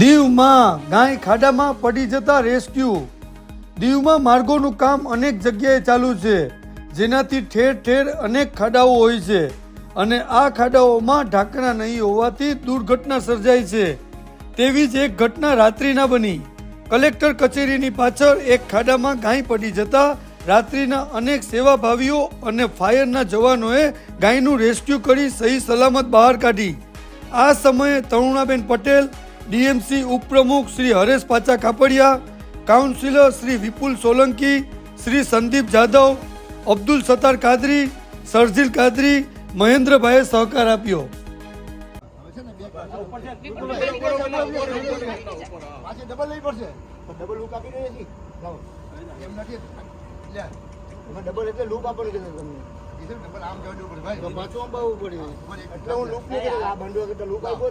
દીવમાં ગાય ખાડામાં પડી જતા રેસ્ક્યુ. દીવમાં માર્ગોનું કામ અનેક જગ્યાએ ચાલુ છે, જેનાથી ઠેર ઠેર અનેક ખાડાઓ હોય છે અને આ ખાડાઓમાં ઢાંકણા નહીં હોવાથી દુર્ઘટના સર્જાય છે. તેવી જ એક ઘટના રાત્રિના બની. કલેક્ટર કચેરીની પાછળ એક ખાડામાં ગાય પડી જતા રાત્રિના અનેક સેવાભાવીઓ અને ફાયરના જવાનોએ ગાયનું રેસ્ક્યુ કરી સહી સલામત બહાર કાઢી. આ સમયે તરુણાબેન પટેલ ડીએમસી ઉપપ્રમુખ શ્રી હરેશ પાચા કાપડિયા કાઉન્સિલર શ્રી વિપુલ સોલંકી શ્રી સંદીપ જાદવ અબ્દુલ સત્તાર કાદરી સરજીલ કાદરી મહેન્દ્રભાઈએ સહકાર આપ્યો. ડબલ એટલે લૂપ આપવાનું કીધું તમને એટલે હું લૂપ નહીં આ બંડો લૂપ આપ્યો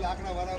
લાકડા વાળા